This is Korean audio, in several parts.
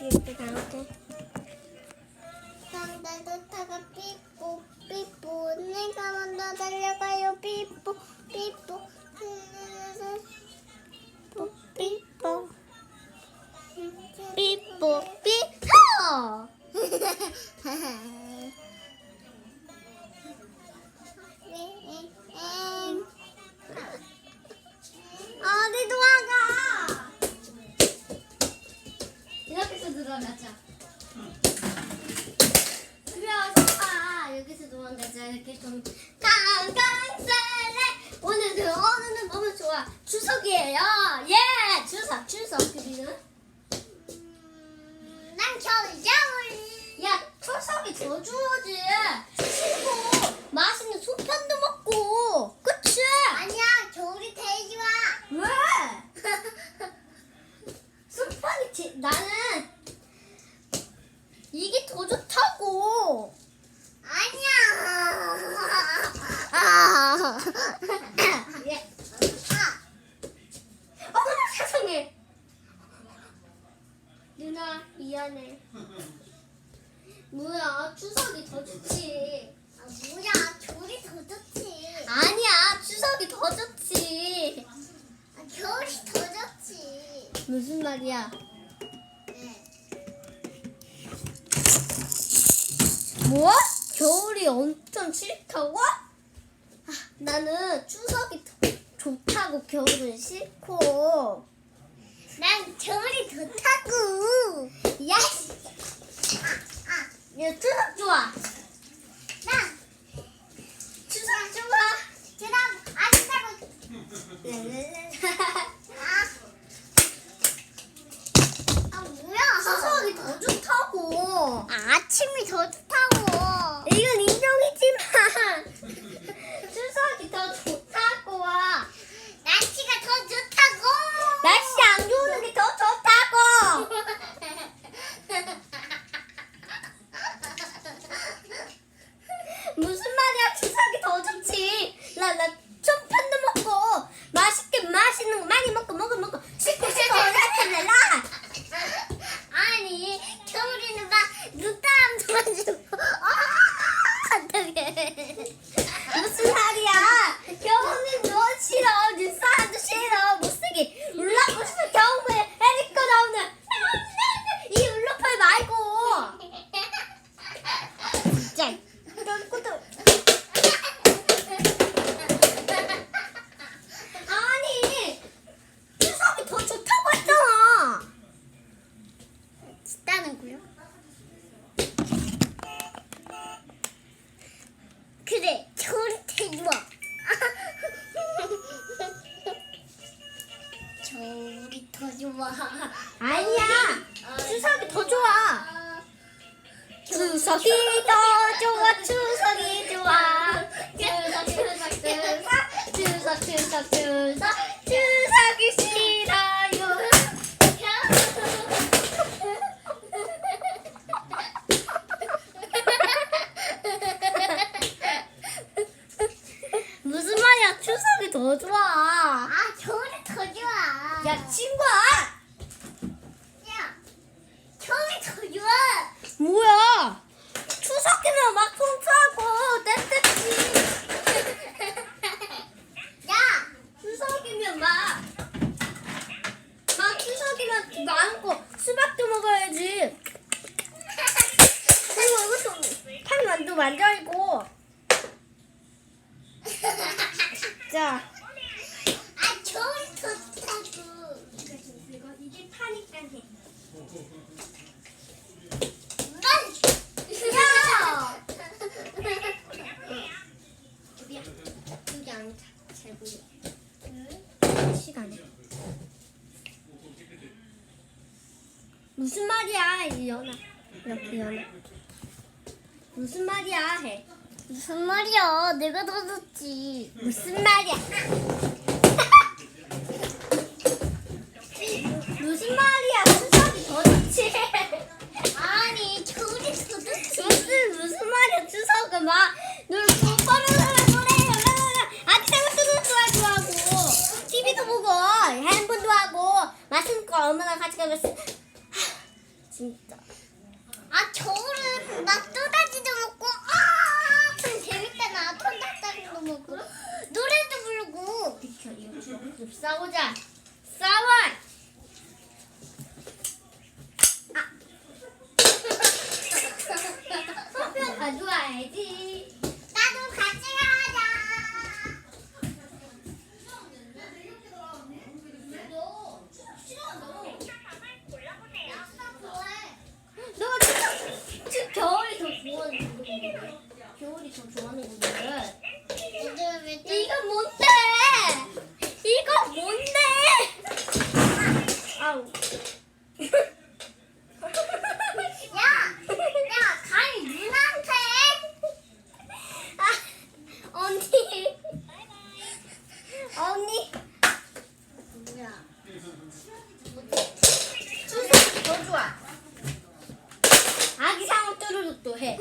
이렇게 나오게. 상대도 타가 삐뽀 삐뽀 내가 먼저 달려가요 삐뽀 삐뽀 뽀, 삐뽀. 삐뽀, 삐뽀. 가. 여기서 도망가자. 이렇게 좀 깡깡살래. 오늘은 오늘은 너무 좋아. 추석이에요. 예, 추석, 추석. 그리는 난 겨울겨울. 야, 추석이 더 좋아지. 씻고 맛있는 소편도 먹고. 그치? 아니야 겨울이 제일 좋아. 왜? 소편이 제, 나는 이게 더 좋다고. 아니야. 아. 예. 어머나 세상에. 누나 미안해. 뭐야 추석이 더 좋지. 아, 뭐야 겨울이 더 좋지. 아니야 추석이 더 좋지. 아, 겨울이 더 좋지. 무슨 말이야? 네. 뭐? 겨울이 엄청 싫다고? 아, 나는 추석이 더 좋다고 겨울은 싫고. 난 겨울이 좋다고. 야, 야 추석 좋아. 난 추석 좋아. 그럼 아직까 더 좋아. 아 겨울이 더 좋아. 야 친구야. 야, 겨울이 더 좋아. 뭐야? 추석이면 막 통수하고 떼떼지. 야, 추석이면 막, 막 추석이면 많고 수박도 먹어야지. 그리고 이것도 판만도 만들고. 자, 아 겨울이 더 좋다고. 이거 이게 파니까 해. 난, 야! 어디야? 여기 안 잘 보여. 시간에. 무슨 말이야, 이 연아. 이렇게 연아. 무슨 말이야, 해. 무슨 말이야? 내가 더 좋지. 무슨 말이야? 진짜. 아 겨울은 막 또다지도 먹고 아참 재밌잖아 톤닭닭도 먹고 노래도 부르고 비켜 이거 좀 싸우자. 싸워. 손편 가져와야지. 겨울이 더 좋아하는 거야. 이거 뭔데? 이거 뭔데? 아우. 야, 야, 가이 누나한테. 아, 언니. 언니. 뭐야? 수석 더 좋아. 아기 상어 뚜루루뚜 해.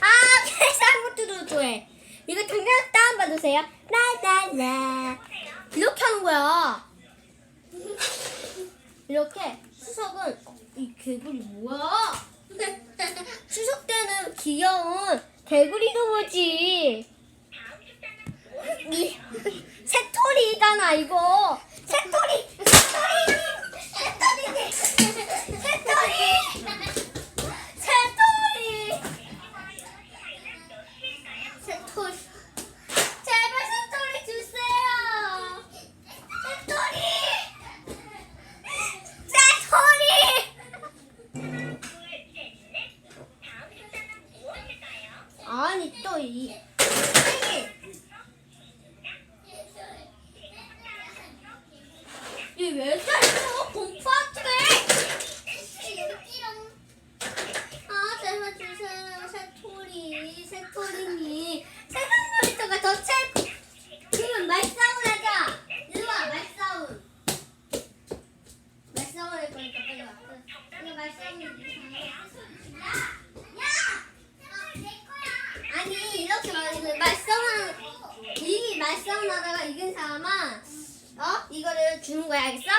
아기 상어 뚜루루뚜 해. 이거 당장 다운받으세요. 라라라. 이렇게 하는 거야. 이렇게 수석은 이 개구리 뭐야? 추석 때는 귀여운 개구리도 보지. 이 새토리잖아 이거. 왜 살려? 공파트래. 아 제발 주세요 새토리 새토리니 놀이터가 더 최고. 그러면 말싸움 하자. 일로 와 말싸움. 말싸움 할 거니까 빨리 와. 이거 말싸움 말싸움 하다가 이긴 사람은 어 이거를 주는 거야 알겠어?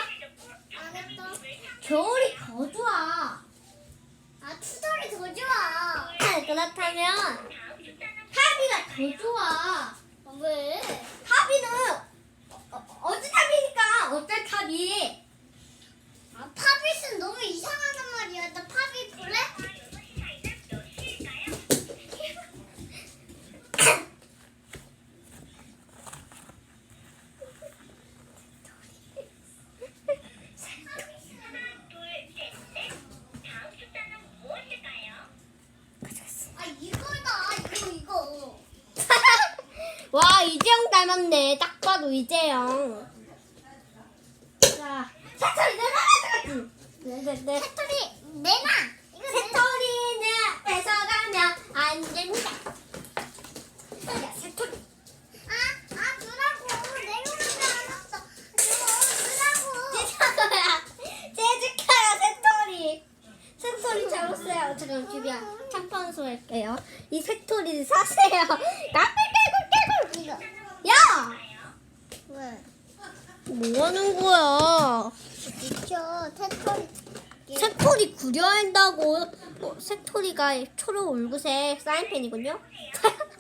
알았어. 겨울이 더 좋아. 아, 투덜이 더 좋아. 그렇다면 합이가 더 좋아. 왜? 합이는 어, 어디 탑이니까 어쩔 탑이. 아, 팝잇은 너무 이상하단 말이야. 나 팝잇 와 이재영 닮았네. 딱 봐도 이재영. 자, 새털이 내가 네네네. 새털이 내놔. 이거 내놔. 새털이는 뺏어가면 안 됩니다. 야, 새털이. 아, 아, 주라고. 내려오지 않았어. 줘, 주라고. 제자도야. 제주카야 새털이. 새털이 잡았어요. 잠깐 주비야. 창판소 할게요. 이 새털이 사세요. 까불까불까불. 이거. 야! 왜? 뭐 하는 거야? 비켜. 새털이. 새털이 구려야 한다고. 어, 새털이가 초록 울구색 사인펜이군요.